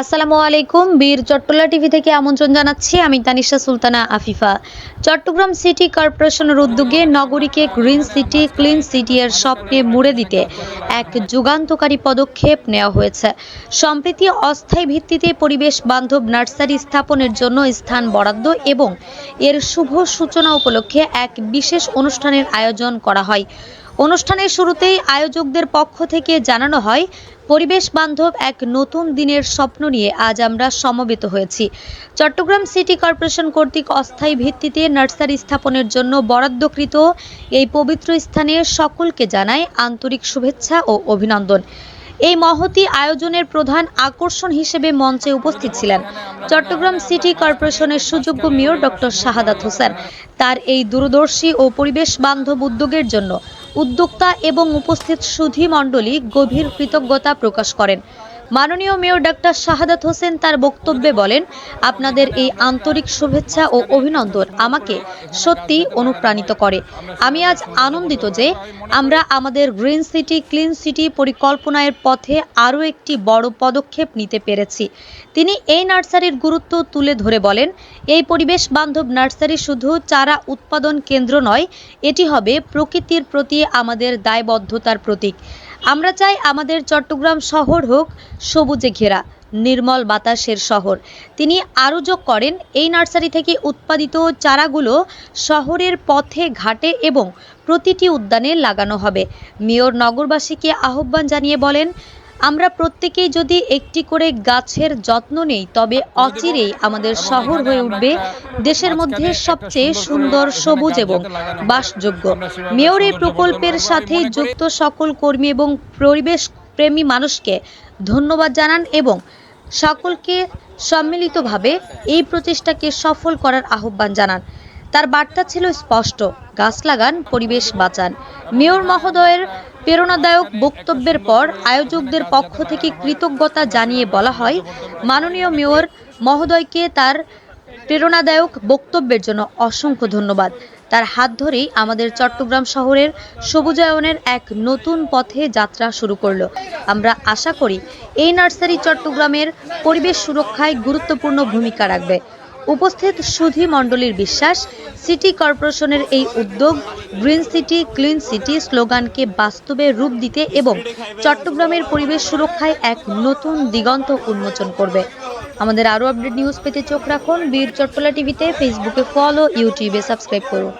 আসসালামু আলাইকুম। বীর চট্টলা টিভি থেকে আমন্ত্রণ জানাচ্ছি। আমি তানিশা সুলতানা আফিফা। চট্টগ্রাম সিটি কর্পোরেশনের উদ্যোগে নগরীকে গ্রিন সিটি, ক্লিন সিটি এর স্বপ্নে মুড়ে দিতে এক যুগান্তকারী পদক্ষেপ নেওয়া হয়েছে। সম্প্রতি অস্থায়ী ভিত্তিতে পরিবেশ বান্ধব নার্সারি স্থাপনের জন্য স্থান বরাদ্দ এবং এর শুভ সূচনা উপলক্ষে এক বিশেষ অনুষ্ঠানের আয়োজন করা হয়। অনুষ্ঠানের শুরুতেই আয়োজকদের পক্ষ থেকে জানানো হয়, পরিবেশ বান্ধব এক নতুন দিনের স্বপ্ন নিয়ে আজ আমরা সমবেত হয়েছি। চট্টগ্রাম সিটি কর্পোরেশন কর্তৃক অস্থায়ী ভিত্তিতে নার্সারি স্থাপনের জন্য বরাদ্দকৃত এই পবিত্র স্থানে সকলকে জানায় আন্তরিক শুভেচ্ছা ও অভিনন্দন। এই মহতি আয়োজনের প্রধান আকর্ষণ হিসেবে মঞ্চে উপস্থিত ছিলেন চট্টগ্রাম সিটি কর্পোরেশনের সুযোগ্য মেয়র ডক্টর শাহাদাত হোসেন। তার এই দূরদর্শী ও পরিবেশ বান্ধব উদ্যোগের জন্য উদ্যোক্তা এবং উপস্থিত সুধী মণ্ডলী গভীর কৃতজ্ঞতা প্রকাশ করেন। মাননীয় মেয়র ডাক্তার শাহাদাত হোসেন তার বক্তব্যে বলেন, আপনাদের এই আন্তরিক শুভেচ্ছা ও অভিনন্দন আমাকে সত্যি অনুপ্রাণিত করে। আমি আজ আনন্দিত যে আমরা আমাদের গ্রিন সিটি, ক্লিন সিটি পরিকল্পনার পথে আরও একটি বড় পদক্ষেপ নিতে পেরেছি। তিনি এই নার্সারির গুরুত্ব তুলে ধরে বলেন, এই পরিবেশ বান্ধব নার্সারি শুধু চারা উৎপাদন কেন্দ্র নয়, এটি হবে প্রকৃতির প্রতি আমাদের দায়বদ্ধতার প্রতীক। আমরা চাই আমাদের চট্টগ্রাম শহর হোক সবুজে ঘেরা, নির্মল বাতাসের শহর। তিনি আরও যোগ করেন, এই নার্সারি থেকে উৎপাদিত চারাগুলো শহরের পথে ঘাটে এবং প্রতিটি উদ্যানে লাগানো হবে। মেয়র নগরবাসীকে আহ্বান জানিয়ে বলেন আমরা প্রত্যেকেই যদি একটি করে গাছের যত্ন নেই তবে অচিরেই আমাদের শহর হয়ে উঠবে দেশের মধ্যে সবচেয়ে সুন্দর সবুজ এবং বাসযোগ্য। মেয়র এই প্রকল্পের সাথে যুক্ত সকল কর্মী এবং পরিবেশ প্রেমী মানুষকে ধন্যবাদ জানান এবং সকলকে সম্মিলিতভাবে এই প্রচেষ্টাকে সফল করার আহ্বান জানান। তার বার্তা ছিল স্পষ্ট, গাছ লাগান, পরিবেশ বাঁচান। মেয়র মহোদয়ের প্রেরণাদায়ক বক্তব্যের পর আয়োজকদের পক্ষ থেকে কৃতজ্ঞতা জানিয়ে বলা হয়, মাননীয় মেয়র মহোদয়কে তার প্রেরণাদায়ক বক্তব্যের জন্য অসংখ্য ধন্যবাদ। তার হাত ধরেই আমাদের চট্টগ্রাম শহরের সবুজায়নের এক নতুন পথে যাত্রা শুরু করল। আমরা আশা করি, এই নার্সারি চট্টগ্রামের পরিবেশ সুরক্ষায় গুরুত্বপূর্ণ ভূমিকা রাখবে। উপস্থিত সুধী মণ্ডলীর বিশ্বাস, সিটি কর্পোরেশনের এই উদ্যোগ, গ্রিন সিটি, ক্লিন সিটি স্লোগানকে বাস্তবে রূপ দিতে এবং চট্টগ্রামের পরিবেশ সুরক্ষায় এক নতুন দিগন্ত উন্মোচন করবে। আমাদের আরও আপডেট নিউজ পেতে চোখ রাখুন বীর চট্টলা টিভিতে, ফেসবুকে ফলো, ইউটিউবে সাবস্ক্রাইব করুন।